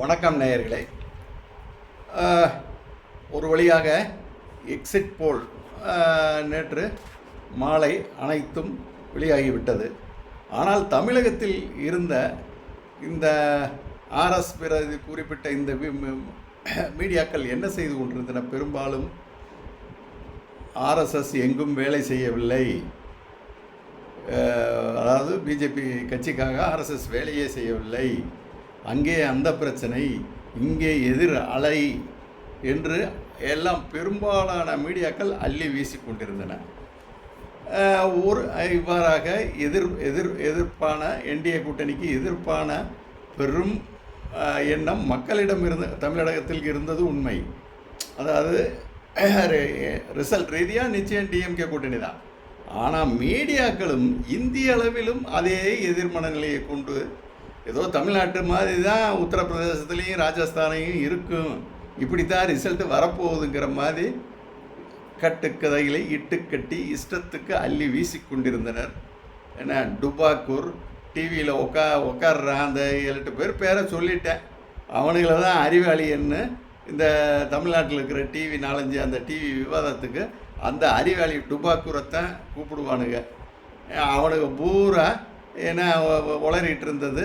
வணக்கம் நேயர்களே. ஒரு வழியாக எக்ஸிட் போல் நேற்று மாலை அனைத்தும் வெளியாகிவிட்டது. ஆனால் தமிழகத்தில் இருந்த இந்த ஆர்எஸ் பிறகு குறிப்பிட்ட இந்த மீடியாக்கள் என்ன செய்து கொண்டிருந்தன? பெரும்பாலும் ஆர்எஸ்எஸ் எங்கும் வேலை செய்யவில்லை. அதாவது பிஜேபி கட்சிக்காக ஆர்எஸ்எஸ் வேலையே செய்யவில்லை. அங்கே அந்த பிரச்சனை இங்கே எதிர் அலை என்று எல்லாம் பெரும்பாலான மீடியாக்கள் அள்ளி வீசி கொண்டிருந்தன. ஒரு இவ்வாறாக எதிர் எதிர் எதிர்ப்பான என்டிஏ கூட்டணிக்கு எதிர்ப்பான பெரும் எண்ணம் மக்களிடம் இருந்த தமிழகத்தில் இருந்தது உண்மை. அதாவது ரிசல்ட் ரீதியாக நிச்சயம் டிஎம்கே கூட்டணி தான். ஆனால் மீடியாக்களும் இந்திய அளவிலும் அதே எதிர்மனநிலையை கொண்டு ஏதோ தமிழ்நாட்டு மாதிரி தான் உத்தரப்பிரதேசத்துலேயும் ராஜஸ்தானையும் இருக்கும். இப்படி தான் வரப்போகுதுங்கிற மாதிரி கட்டுக்கதைகளை இட்டுக்கட்டி இஷ்டத்துக்கு அள்ளி வீசி கொண்டிருந்தனர். ஏன்னா டுபாக்கூர் டிவியில் உக்கா உட்கார்றான் அந்த ஏழு எட்டு பேர் பேரை சொல்லிட்டேன். அவனுங்கள தான் அறிவாளின்னு இந்த தமிழ்நாட்டில் இருக்கிற டிவி நாலஞ்சு அந்த டிவி விவாதத்துக்கு அந்த அறிவாளி டுபாக்கூரைத்தான் கூப்பிடுவானுங்க. அவனுக்கு பூரா ஏன்னா உளறிட்டு இருந்தது.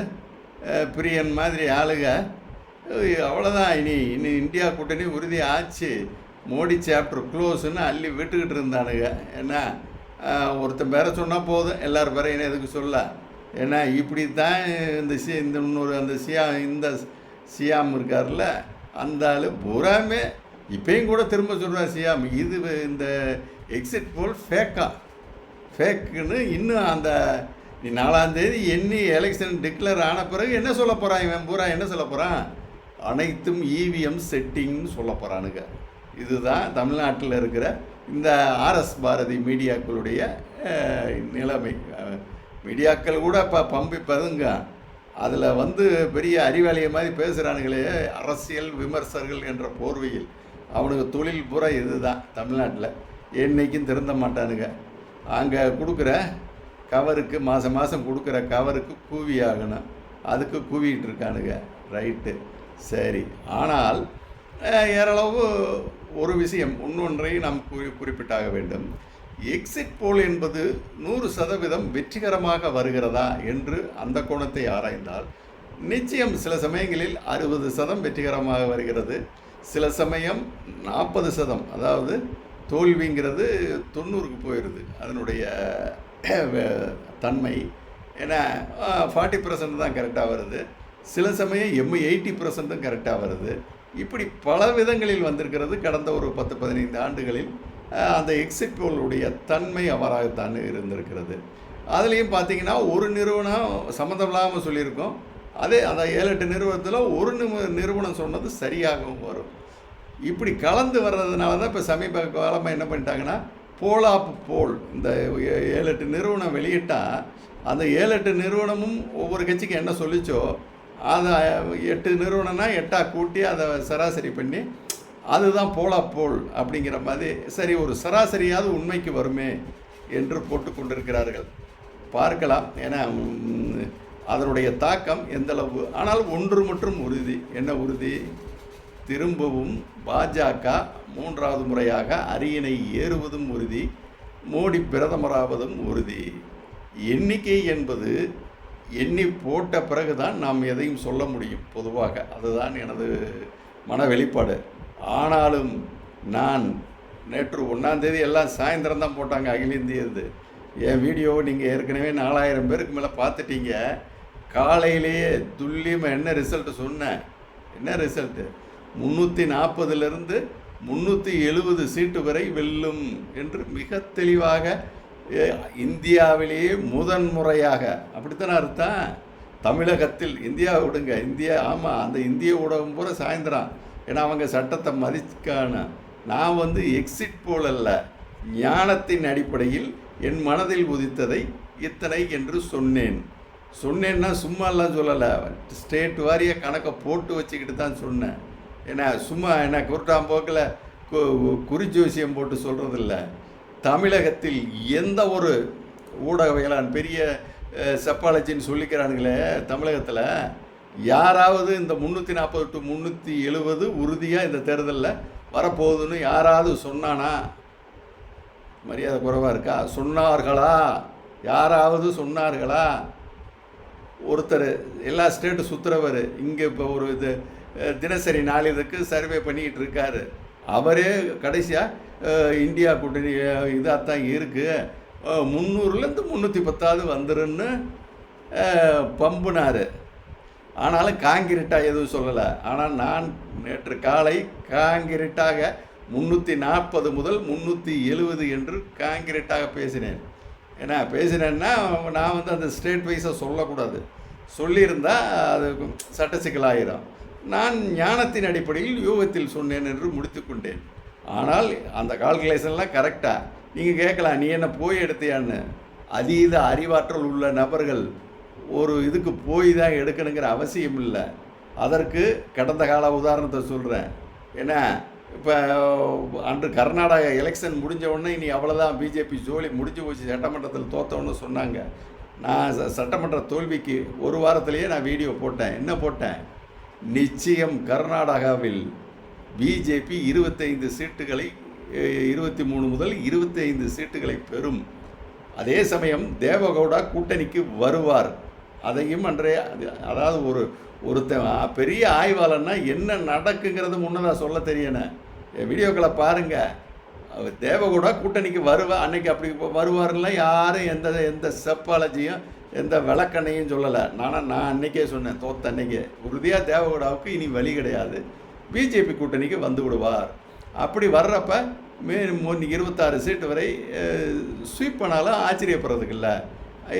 பிரியன் மாதிரி ஆளுக. அவ்வளோதான் இனி இனி இந்தியா கூட்டணி உறுதி ஆச்சு. மோடி சாப்டர் க்ளோஸ்னு அள்ளி விட்டுக்கிட்டு இருந்தானுங்க என்ன ஒருத்தன் பேரை சொன்னால் போதும். எல்லார் பேரையும் எதுக்கு சொல்ல? ஏன்னா இப்படி தான் இந்த சி இந்த இன்னொரு அந்த சியா இந்த சியாம் இருக்கார்ல அந்த ஆள் பூராமே இப்பயும் கூட திரும்ப சொல்கிறார் சியாம் இது இந்த எக்ஸிட் போல் ஃபேக்கா ஃபேக்குன்னு இன்னும் அந்த நீ நாலாந்தேதி எண்ணி எலெக்ஷன் டிக்ளேர் ஆன பிறகு என்ன சொல்ல போகிறான் இவன்? பூரா என்ன சொல்ல போகிறான் அனைத்தும் இவிஎம் செட்டிங்னு சொல்ல போகிறானுங்க இதுதான் தமிழ்நாட்டில் இருக்கிற இந்த ஆர்எஸ் பாரதி மீடியாக்களுடைய நிலைமை. மீடியாக்கள் கூட இப்போ பம்பிப்பதுங்க அதில் வந்து பெரிய அறிவாளிய மாதிரி பேசுகிறானுங்களே அரசியல் விமர்சகர்கள் என்ற போர்வையில். அவனுக்கு தொழில் பூரா இதுதான் தமிழ்நாட்டில். என்னைக்கும் திருந்த மாட்டானுங்க. அங்கே கொடுக்குற கவருக்கு மாதம் மாதம் கொடுக்குற கவருக்கு கூவி ஆகணும் அதுக்கு கூவிட்டு இருக்கானுங்க ரைட்டு. சரி. ஆனால் ஏரளவு ஏறளவு ஒரு விஷயம் இன்னொன்றை நாம் குறி குறிப்பிட்டாக வேண்டும். எக்ஸிட் போல் என்பது நூறு சதவீதம் வெற்றிகரமாக வருகிறதா என்று அந்த கோணத்தை ஆராய்ந்தால் நிச்சயம் சில சமயங்களில் அறுபது சதம் வெற்றிகரமாக வருகிறது. சில சமயம் நாற்பது சதம் அதாவது தோல்விங்கிறது தொண்ணூறுக்கு போயிடுது அதனுடைய தன்மை. ஏன்னா ஃபார்ட்டி பர்சன்ட் தான் கரெக்டாக வருது. சில சமயம் எம் எயிட்டி பர்சன்ட்டும் கரெக்டாக வருது. இப்படி பல விதங்களில் வந்திருக்கிறது கடந்த ஒரு பத்து பதினைந்து ஆண்டுகளில். அந்த எக்ஸிட் போலுடைய தன்மை அவ்வாறாகத்தான் இருந்திருக்கிறது. அதுலேயும் பார்த்தீங்கன்னா ஒரு நிறுவனம் சம்மந்தம் இல்லாமல் சொல்லியிருக்கோம். அதே அந்த ஏழு எட்டு நிறுவனத்தில் ஒரு நிறுவனம் சொன்னது சரியாகவும் வரும். இப்படி கலந்து வர்றதுனால தான் இப்போ சமீப காலமாக என்ன பண்ணிட்டாங்கன்னா போலாப்பு போல் இந்த ஏழு எட்டு நிறுவனம் வெளியிட்டால் அந்த ஏழு எட்டு நிறுவனமும் ஒவ்வொரு கட்சிக்கு என்ன சொல்லிச்சோ அதை எட்டு நிறுவனம்னா எட்டாக கூட்டி அதை சராசரி பண்ணி அதுதான் போலா போல் அப்படிங்கிற மாதிரி சரி ஒரு சராசரியாவது உண்மைக்கு வருமே என்று போட்டு கொண்டிருக்கிறார்கள் பார்க்கலாம். ஏன்னா அதனுடைய தாக்கம் எந்தளவு? ஆனால் ஒன்று மற்றும் உறுதி. என்ன உறுதி? திரும்பவும் பாஜக மூன்றாவது முறையாக அரியணை ஏறுவதும் உறுதி மோடி பிரதமராவதும் உறுதி. எண்ணிக்கை என்பது எண்ணி போட்ட பிறகுதான் நாம் எதையும் சொல்ல முடியும் பொதுவாக. அதுதான் எனது மன வெளிப்பாடு. ஆனாலும் நான் நேற்று ஒன்றாந்தேதி எல்லாம் சாயந்தரம் தான் போட்டாங்க அகில இந்திய இது என் வீடியோவை நீங்கள் ஏற்கனவே நாலாயிரம் பேருக்கு மேலே பார்த்துட்டீங்க. காலையிலேயே துல்லியமாக என்ன ரிசல்ட்டு சொன்னேன்? என்ன ரிசல்ட்டு முந்நூற்றி நாற்பதுலேருந்து முந்நூற்றி எழுபது சீட்டு வரை வெல்லும் என்று மிக தெளிவாக இந்தியாவிலேயே முதன்முறையாக அப்படித்தானே அர்த்தம்? தமிழகத்தில் இந்தியா விடுங்க இந்தியா ஆமாம் அந்த இந்திய ஊடகம் பூரா சாயந்தரம். ஏன்னா அவங்க சட்டத்தை மதிக்கான நான் வந்து எக்ஸிட் போல் அல்ல ஞானத்தின் அடிப்படையில் என் மனதில் உதித்ததை இத்தனை என்று சொன்னேன். சொன்னேன்னா சும்மாலாம் சொல்லலை ஸ்டேட் வாரிய கணக்கை போட்டு வச்சுக்கிட்டு தான் சொன்னேன். ஏன்னா சும்மா என்ன குருட்டாம்போக்கில் கு குறிஜோசியம் போட்டு சொல்கிறதில்ல தமிழகத்தில் எந்த ஒரு ஊடகவியலான் பெரிய செப்பாலஜின்னு சொல்லிக்கிறானுங்களே தமிழகத்தில் யாராவது இந்த முந்நூற்றி நாற்பது டு முந்நூற்றி எழுபது உறுதியாக இந்த தேர்தலில் வரப்போகுதுன்னு யாராவது சொன்னானா? மரியாதை குறைவாக இருக்கா? சொன்னார்களா? யாராவது சொன்னார்களா? ஒருத்தர் எல்லா ஸ்டேட்டு சுற்றுறவர் இங்கே இப்போ ஒரு இது தினசரி நாளிதழுக்கு சர்வே பண்ணிக்கிட்டு இருக்காரு. அவரே கடைசியாக இந்தியா கூட்டணி இதாக தான் இருக்குது முந்நூறுலேருந்து முந்நூற்றி பத்தாவது வந்துருன்னு பம்புனார் பம்புனாரு. ஆனாலும் காங்கிரீட்டாக எதுவும் சொல்லலை. ஆனால் நான் நேற்று காலை காங்கிரீட்டாக முந்நூற்றி நாற்பது முதல் முந்நூற்றி எழுபது என்று காங்கிரீட்டாக பேசினேன். ஏன்னா பேசினேன்னா நான் வந்து அந்த ஸ்டேட் வைஸாக சொல்லக்கூடாது. சொல்லியிருந்தால் அது சட்ட சிக்கலாயிரும் நான் ஞானத்தின் அடிப்படையில் யூகத்தில் சொன்னேன் என்று முடித்துக்கொண்டேன் ஆனால் அந்த கால்குலேஷன்லாம் கரெக்டாக நீங்கள் கேட்கலாம் நீ என்ன போய் எடுத்தியான்னு. அதீத அறிவாற்றல் உள்ள நபர்கள் ஒரு இதுக்கு போய் தான் எடுக்கணுங்கிற அவசியம் இல்லை. அதற்கு கடந்த கால உதாரணத்தை சொல்கிறேன் ஏன்னா இப்போ அன்று கர்நாடகா எலெக்ஷன் முடிஞ்ச உடனே இனி அவ்வளோதான் பிஜேபி ஜோலி முடிஞ்சு போச்சு சட்டமன்றத்தில் தோத்தோன்னு சொன்னாங்க. நான் ச- சட்டமன்ற தோல்விக்கு ஒரு வாரத்திலேயே நான் வீடியோ போட்டேன். என்ன போட்டேன்? நிச்சயம் கர்நாடகாவில் பிஜேபி இருபத்தைந்து சீட்டுகளை இருபத்தி மூணு முதல் இருபத்தைந்து சீட்டுகளை பெறும். அதே சமயம் தேவகவுடா கூட்டணிக்கு வருவார். அதையும் அன்றைய அதாவது ஒரு ஒருத்தன் பெரிய ஆய்வாளர்னா என்ன நடக்குங்கிறது முன்னதாக சொல்ல தெரியணும் வீடியோக்களை பாருங்கள் அவர் தேவகவுடா கூட்டணிக்கு வருவா அன்னைக்கு அப்படி வருவார்லாம் யாரும் எந்த எந்த செப்பாலஜியும் எந்த விளக்கண்ணையும் சொல்லலை. நானும் நான் அன்னைக்கே சொன்னேன் தோத்த அன்னைக்கே உறுதியாக தேவகவுடாவுக்கு இனி வழி கிடையாது. பிஜேபி கூட்டணிக்கு வந்து விடுவார். அப்படி வர்றப்ப மே இருபத்தாறு சீட்டு வரை ஸ்வீப் பண்ணாலும் ஆச்சரியப்படுறதுக்கு இல்லை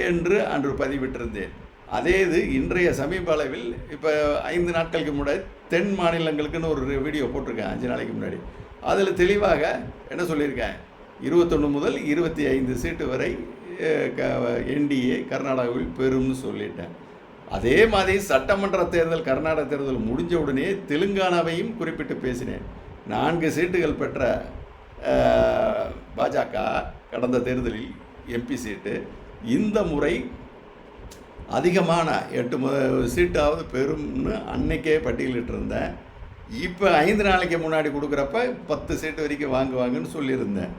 என்று அன்று பதிவிட்டிருந்தேன். அதே இது இன்றைய சமீப அளவில் இப்போ ஐந்து நாட்களுக்கு முன்னாடி தென் மாநிலங்களுக்குன்னு ஒரு வீடியோ போட்டிருக்கேன் அஞ்சு நாளைக்கு முன்னாடி. அதில் தெளிவாக என்ன சொல்லியிருக்கேன்? இருபத்தொன்று முதல் இருபத்தி ஐந்து சீட்டு வரை என்டிஏ கர்நாடகாவில் பெறும்னு சொல்லிட்டேன். அதே மாதிரி சட்டமன்ற தேர்தல் கர்நாடக தேர்தல் முடிஞ்ச உடனே தெலுங்கானாவையும் குறிப்பிட்டு பேசினேன். நான்கு சீட்டுகள் பெற்ற பாஜக கடந்த தேர்தலில் எம்பி சீட்டு. இந்த முறை அதிகமான எட்டு மு சீட்டாவது பெறும்னு அன்னைக்கே பட்டியலிட்டு இருந்தேன் இப்போ ஐந்து நாளைக்கு முன்னாடி கொடுக்குறப்ப பத்து சீட்டு வரைக்கும் வாங்குவாங்கன்னு சொல்லியிருந்தேன்.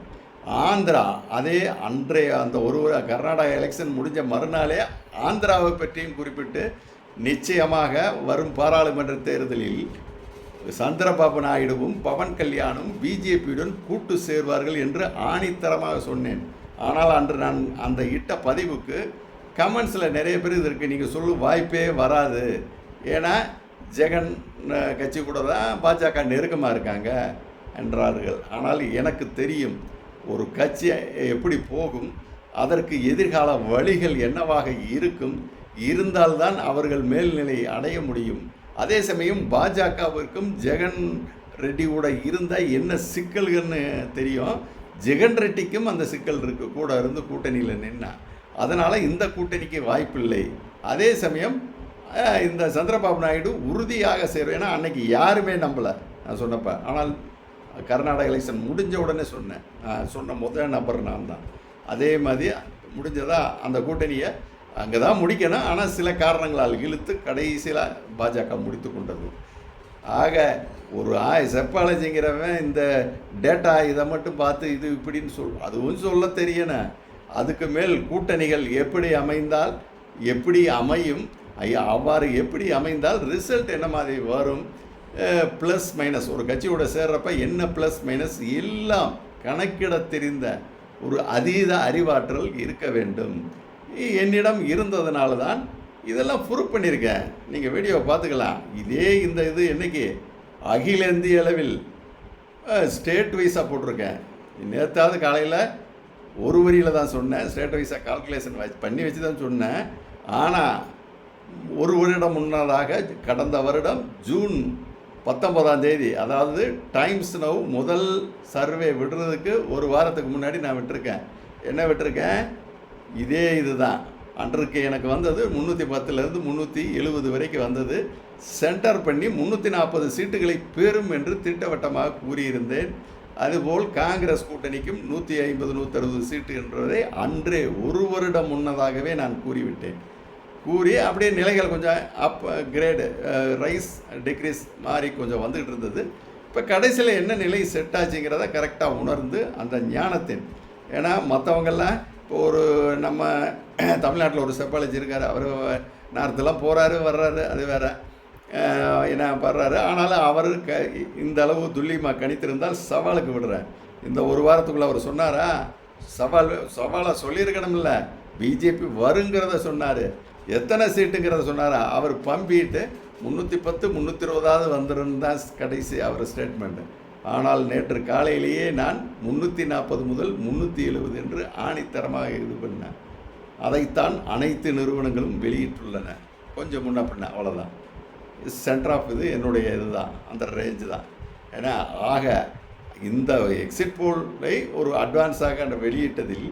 ஆந்திரா அதே அன்றைய அந்த ஒரு கர்நாடகா எலெக்ஷன் முடிஞ்ச மறுநாளே ஆந்திராவை பற்றியும் குறிப்பிட்டு நிச்சயமாக வரும் பாராளுமன்ற தேர்தலில் சந்திரபாபு நாயுடுவும் பவன் கல்யாணும் பிஜேபியுடன் கூட்டு சேர்வார்கள் என்று ஆணித்தரமாக சொன்னேன். ஆனால் அன்று நான் அந்த இட்ட பதிவுக்கு கமெண்ட்ஸில் நிறைய பேர் இதற்கு நீங்கள் சொல்லும் வாய்ப்பே வராது. ஏன்னா ஜெகன் கட்சி கூட தான் பாஜக நெருக்கமாக இருக்காங்க என்றார்கள். ஆனால் எனக்கு தெரியும் ஒரு கட்சி எப்படி போகும் அதற்கு எதிர்கால வழிகள் என்னவாக இருக்கும் இருந்தால்தான் அவர்கள் மேல்நிலை அடைய முடியும். அதே சமயம் பாஜகவிற்கும் ஜெகன் ரெட்டி கூட இருந்தால் என்ன சிக்கல்கள்னு தெரியும். ஜெகன் ரெட்டிக்கும் அந்த சிக்கல் இருக்கு கூட இருந்து கூட்டணியில் நின்னா. அதனால் இந்த கூட்டணிக்கு வாய்ப்பில்லை. அதே சமயம் இந்த சந்திரபாபு நாயுடு உறுதியாக சேரும். ஏன்னா அன்னைக்கு யாருமே நம்பலை நான் சொன்னப்ப. ஆனால் கர்நாடக எலெக்ஷன் முடிஞ்ச உடனே சொன்னேன். சொன்ன முதல் நபர் நான் தான். அதே மாதிரி முடிஞ்சதா அந்த கூட்டணியை அங்கே தான் முடிக்கணும். ஆனால் சில காரணங்களால் இழுத்து கடைசியில் பாஜக முடித்து கொண்டது. ஆக ஒரு ஆ செப்பாலஜிங்கிறவன் இந்த டேட்டா இதை மட்டும் பார்த்து இது இப்படின்னு சொல் அதுவும் சொல்ல தெரியணும் அதுக்கு மேல் கூட்டணிகள் எப்படி அமைந்தால் எப்படி அமையும் ஐயா அவ்வாறு எப்படி அமைந்தால் ரிசல்ட் என்ன மாதிரி வரும் ப்ளஸ் மைனஸ் ஒரு கட்சியோட சேர்றப்ப என்ன ப்ளஸ் மைனஸ் எல்லாம் கணக்கிட தெரிந்த ஒரு அதீத அறிவாற்றல் இருக்க வேண்டும். என்னிடம் இருந்ததுனால தான் இதெல்லாம் ப்ரூவ் பண்ணியிருக்கேன் நீங்கள் வீடியோவை பார்த்துக்கலாம். இதே இந்த இது என்னைக்கு? அகில இந்திய அளவில் ஸ்டேட் வைஸாக போட்டிருக்கேன். நேற்றாவது காலையில் ஒரு வரியில் தான் சொன்னேன். ஸ்டேட் வைஸாக கால்குலேஷன் வச்சு பண்ணி வச்சு தான் சொன்னேன். ஆனால் ஒரு வருடம் முன்னதாக கடந்த வருடம் ஜூன் பத்தொன்பதாம் தேதி அதாவது டைம்ஸ் நவ் முதல் சர்வே விடுறதுக்கு ஒரு வாரத்துக்கு முன்னாடி நான் விட்டுருக்கேன். என்ன விட்டுருக்கேன்? இதே இதுதான். அன்றைக்கு எனக்கு வந்தது முந்நூற்றி பத்துலேருந்து முந்நூற்றி எழுபது வரைக்கும் வந்தது. சென்டர் பண்ணி முந்நூற்றி நாற்பது சீட்டுகளை பெறும் என்று திட்டவட்டமாக கூறியிருந்தேன். அதுபோல் காங்கிரஸ் கூட்டணிக்கும் நூற்றி ஐம்பது நூற்றறுபது சீட்டு என்றதை அன்றே ஒரு வருடம் முன்னதாகவே நான் கூறிவிட்டேன். கூறி அப்படியே நிலைகள் கொஞ்சம் அப் கிரேடு ரைஸ் டிக்ரீஸ் மாதிரி கொஞ்சம் வந்துகிட்டு இருந்தது. இப்போ கடைசியில் என்ன நிலை செட் ஆச்சுங்கிறத கரெக்டாக உணர்ந்து அந்த ஞானத்தின் ஏன்னா மற்றவங்கெல்லாம் இப்போ ஒரு நம்ம தமிழ்நாட்டில் ஒரு செப்பாலஜி இருக்கார். அவர் நேரத்தெல்லாம் போகிறாரு வர்றாரு அது வேற. என்ன படுறாரு. ஆனாலும் அவர் க இந்த அளவு துல்லியமாக கணித்திருந்தால் சவாலுக்கு விடுறேன் இந்த ஒரு வாரத்துக்குள்ளே அவர் சொன்னாரா? சவால் சவாலை சொல்லியிருக்கணும்ல. பிஜேபி வருங்கிறத சொன்னார். எத்தனை சீட்டுங்கிறத சொன்னாரா? அவர் பம்பிட்டு முந்நூற்றி பத்து முந்நூற்றி இருபதாவது வந்துருந்தான் கடைசி அவர் ஸ்டேட்மெண்ட்டு ஆனால் நேற்று காலையிலேயே நான் முந்நூற்றி நாற்பது முதல் முந்நூற்றி எழுபது என்று ஆணித்தரமாக இது பண்ணேன். அதைத்தான் அனைத்து நிறுவனங்களும் வெளியிட்டுள்ளன. கொஞ்சம் முன்ன பின்ன அவ்வளோதான் சென்டர் ஆஃப் இது என்னுடைய இதுதான் அந்த ரேஞ்சு தான். ஏன்னா ஆக இந்த எக்ஸிட் போலை ஒரு அட்வான்ஸாக அந்த வெளியிட்டதில்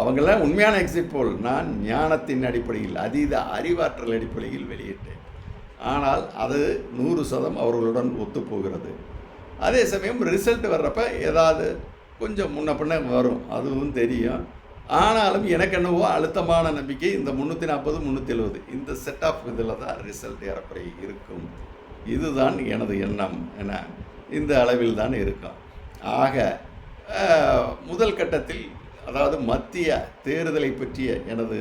அவங்கெல்லாம் உண்மையான எக்ஸிட் போல் நான் ஞானத்தின் அடிப்படையில் அதீத அறிவாற்றல் அடிப்படையில் வெளியிட்டேன். ஆனால் அது நூறு சதம் அவர்களுடன் ஒத்துப்போகிறது. அதே சமயம் ரிசல்ட் வர்றப்ப ஏதாவது கொஞ்சம் முன்ன பின்ன வரும். அதுவும் தெரியும். ஆனாலும் எனக்கு என்னவோ அழுத்தமான நம்பிக்கை இந்த முந்நூற்றி நாற்பது முந்நூற்றி எழுபது இந்த செட் ஆஃப் இதில் தான் ரிசல்ட் ஏறக்குறைய இருக்கும். இதுதான் எனது எண்ணம் என இந்த அளவில் தான் இருக்கும். ஆக முதல் கட்டத்தில் அதாவது மத்திய தேர்தலை பற்றிய எனது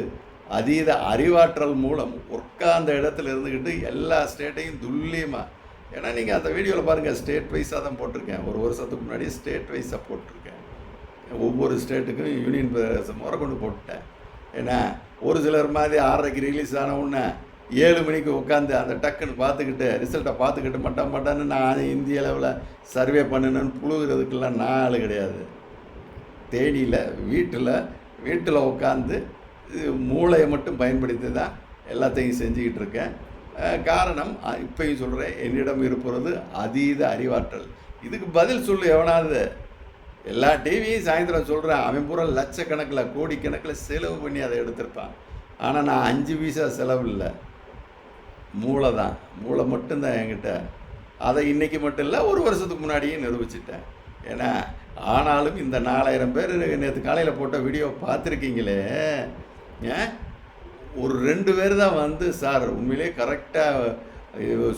அதீத அறிவாற்றல் மூலம் உட்கார்ந்த இடத்துல இருந்துக்கிட்டு எல்லா ஸ்டேட்டையும் துல்லியமாக ஏன்னா நீங்கள் அந்த வீடியோவில் பாருங்கள் ஸ்டேட் வைஸாக தான் போட்டிருக்கேன். ஒரு வருஷத்துக்கு முன்னாடி ஸ்டேட் வைஸாக போட்டிருக்கேன். ஒவ்வொரு ஸ்டேட்டுக்கும் யூனியன் பிரதேசம் முறை கொண்டு போட்டுட்டேன் ஏன்னா ஒரு சிலர் மாதிரி ஆறரைக்கு ரிலீஸ் ஆன உடனே ஏழு மணிக்கு உட்காந்து அந்த டக்குன்னு பார்த்துக்கிட்டு ரிசல்ட்டை பார்த்துக்கிட்டு மட்டம் மட்டான்னு நான் இந்திய அளவில் சர்வே பண்ணணுன்னு புழுகிறதுக்கெல்லாம் நான் ஆள் கிடையாது. தேடியில் வீட்டில் வீட்டில் உட்காந்து மூளையை மட்டும் பயன்படுத்தி தான் எல்லாத்தையும் செஞ்சுக்கிட்டு இருக்கேன். காரணம் அஹ் இப்பயும் சொல்கிறேன் என்னிடம் இருப்பது அதீத அறிவாற்றல். இதுக்கு பதில் சொல்லு எவனாவது. எல்லா டிவியும் சாயந்தரம் சொல்கிறேன் அவன் பூரா லட்சக்கணக்கில் கோடிக்கணக்கில் செலவு பண்ணி அதை எடுத்திருப்பான். ஆனால் நான் அஞ்சு பைசா செலவு இல்லை. மூளை தான். மூளை மட்டும்தான் என்கிட்ட. அதை இன்றைக்கி மட்டும் இல்லை ஒரு வருஷத்துக்கு முன்னாடியே நிரூபிச்சிட்டேன். ஏன்னா ஆனாலும் இந்த நாலாயிரம் பேர் நேற்று காலையில் போட்ட வீடியோ பார்த்துருக்கீங்களே? ஏன் ஒரு ரெண்டு பேர் தான் வந்து சார் உண்மையிலே கரெக்டாக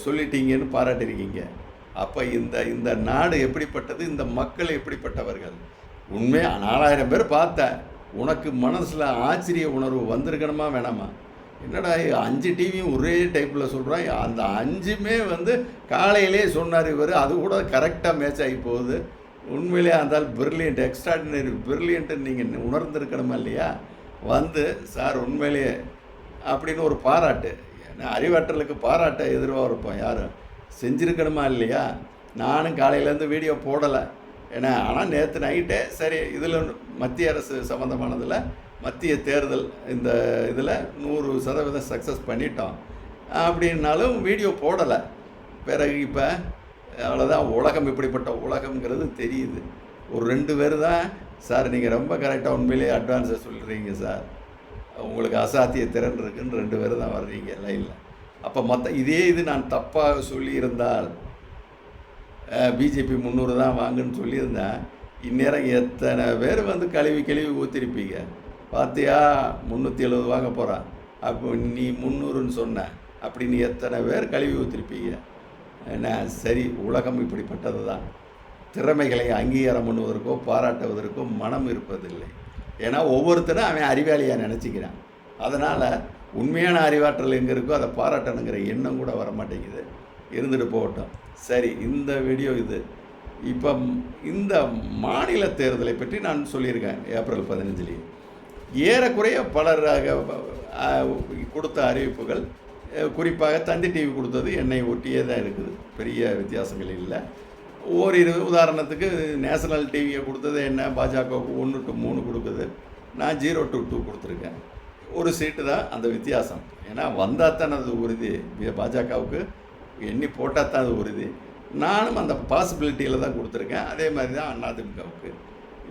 சொல்லிட்டீங்கன்னு பாராட்டியிருக்கீங்க. அப்போ இந்த இந்த நாடு எப்படிப்பட்டது இந்த மக்கள் எப்படிப்பட்டவர்கள்? உண்மையாக நாலாயிரம் பேர் பார்த்தேன். உனக்கு மனசில் ஆச்சரிய உணர்வு வந்திருக்கணுமா வேணாமா? என்னடா அஞ்சு டிவியும் ஒரே டைப்பில் சொல்கிறான் அந்த அஞ்சுமே வந்து காலையிலே சொன்னார் இவர். அது கூட கரெக்டாக மேட்ச் ஆகி போகுது. உண்மையிலே இருந்தால் பிரில்லியன்ட் எக்ஸ்ட்ராடினரி பிரில்லியன்ட்டு நீங்கள் உணர்ந்திருக்கணுமா இல்லையா? வந்து சார் உண்மையிலேயே அப்படின்னு ஒரு பாராட்டு. ஏன்னா அறிவாற்றலுக்கு பாராட்டை இருப்போம் யாரும். செஞ்சுருக்கணுமா இல்லையா? நானும் காலையிலேருந்து வீடியோ போடலை. ஏன்னா ஆனால் நேற்று நைட்டே சரி இதில் மத்திய அரசு சம்மந்தமானதில் மத்திய தேர்தல் இந்த இதில் நூறு சதவீதம் சக்ஸஸ் பண்ணிட்டோம். அப்படின்னாலும் வீடியோ போடலை. பிறகு இப்போ அவ்வளோதான் உலகம் இப்படிப்பட்ட உலகம்ங்கிறது தெரியுது. ஒரு ரெண்டு பேர் தான் சார் நீங்கள் ரொம்ப கரெக்டாக உண்மையிலேயே அட்வான்ஸாக சொல்கிறீங்க சார். உங்களுக்கு அசாத்திய திறன் இருக்குன்னு ரெண்டு பேர் தான் வர்றீங்க லைனில் அப்போ மற்ற இதே இது நான் தப்பாக சொல்லியிருந்தால் பிஜேபி முந்நூறு தான் வாங்குன்னு சொல்லியிருந்தேன். இந்நேரம் எத்தனை பேர் வந்து கழுவி கழுவி ஊற்றிருப்பீங்க பார்த்தியா முந்நூற்றி எழுபது வாங்க போகிறான் அப்போ நீ முந்நூறுன்னு சொன்ன. அப்படின்னு எத்தனை பேர் கழுவி ஊற்றிருப்பீங்க சரி உலகம் இப்படிப்பட்டது தான் திறமைகளை அங்கீகாரம் பண்ணுவதற்கோ பாராட்டுவதற்கோ மனம் இருப்பதில்லை. ஏன்னா ஒவ்வொருத்தரும் அவன் அறிவாளியாக நினச்சிக்கிறான். அதனால் உண்மையான அறிவாற்றல் எங்கே இருக்கோ அதை பாராட்டணுங்கிற எண்ணம் கூட வர மாட்டேங்குது இருந்துட்டு போகட்டும். சரி இந்த வீடியோ இது. இப்போ இந்த மாநில தேர்தலை பற்றி நான் சொல்லியிருக்கேன் ஏப்ரல் பதினஞ்சுலேயே. ஏறக்குறைய பலராக கொடுத்த அறிவிப்புகள் குறிப்பாக தந்தி டிவி கொடுத்தது என்னை ஒட்டியே தான் இருக்குது. பெரிய வித்தியாசங்கள் இல்லை. ஓரிரு உதாரணத்துக்கு நேஷனல் டிவியை கொடுத்தது என்ன? பாஜகவுக்கு ஒன்று டு மூணு கொடுக்குது. நான் ஜீரோ டு டூ கொடுத்துருக்கேன். ஒரு சீட்டு தான் அந்த வித்தியாசம். ஏன்னா வந்தால் தான் அது உறுதி. பாஜகவுக்கு எண்ணி போட்டால் தான் அது உறுதி. நானும் அந்த பாசிபிலிட்டியில் தான் கொடுத்துருக்கேன். அதே மாதிரி தான் அதிமுகவுக்கு.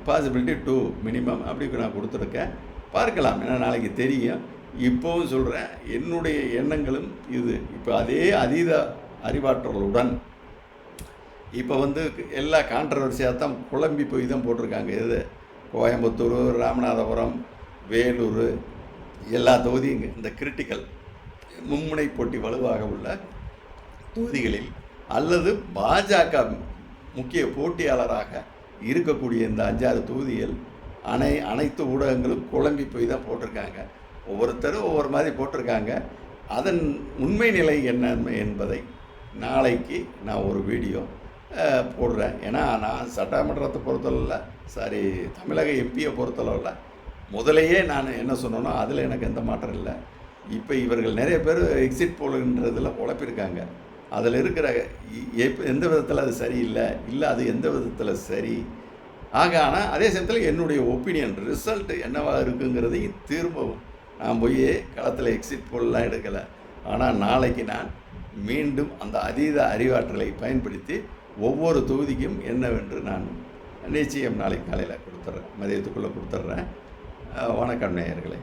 Possibility too minimum. அப்படி நான் கொடுத்துருக்கேன். பார்க்கலாம். ஏன்னா நாளைக்கு தெரியும். இப்போவும் சொல்கிறேன் என்னுடைய எண்ணங்களும் இது. இப்போ அதே அதீத அறிவாற்றலுடன் இப்போ வந்து எல்லா கான்ட்ரவர்சியாக தான் குழம்பி போய் தான் போட்டிருக்காங்க. இது கோயம்புத்தூர் ராமநாதபுரம் வேலூர் எல்லா தொகுதியும் இந்த கிரிட்டிக்கல் மும்முனை போட்டி வலுவாக உள்ள தொகுதிகளில் அல்லது பாஜக முக்கிய போட்டியாளராக இருக்கக்கூடிய இந்த அஞ்சாறு தொகுதிகள் அனை அனைத்து ஊடகங்களும் குழம்பி போய் தான் போட்டிருக்காங்க. ஒவ்வொருத்தரும் ஒவ்வொரு மாதிரி போட்டிருக்காங்க. அதன் உண்மை நிலை என்ன என்பதை நாளைக்கு நான் ஒரு வீடியோ போடுறேன். ஏன்னா நான் சட்டமன்றத்தை பொறுத்தளவில் சாரி தமிழக எம்பியை பொறுத்தளவில் முதலையே நான் என்ன சொன்னேனோ அதில் எனக்கு எந்த மாற்றம் இல்லை. இப்போ இவர்கள் நிறைய பேர் எக்ஸிட் போலுன்றதில் உழப்பிருக்காங்க அதில் இருக்கிற இ- எப் எந்த விதத்தில் அது சரியில்லை இல்லை அது எந்த விதத்தில் சரி. ஆக ஆனால் அதே சமயத்தில் என்னுடைய ஒப்பீனியன் ரிசல்ட் என்னவாக இருக்குங்கிறதையும் திரும்பவும் நான் போய் களத்தில் எக்ஸிட் போல்லாம் எடுக்கலை. ஆனால் நாளைக்கு நான் மீண்டும் அந்த அதீத அறிவாற்றலை பயன்படுத்தி ஒவ்வொரு தொகுதிக்கும் என்னவென்று நான் நிச்சயம் நாளைக்கு காலையில் கொடுத்துட்றேன். மதியத்துக்குள்ளே கொடுத்துட்றேன். வணக்கம் நேயர்களே.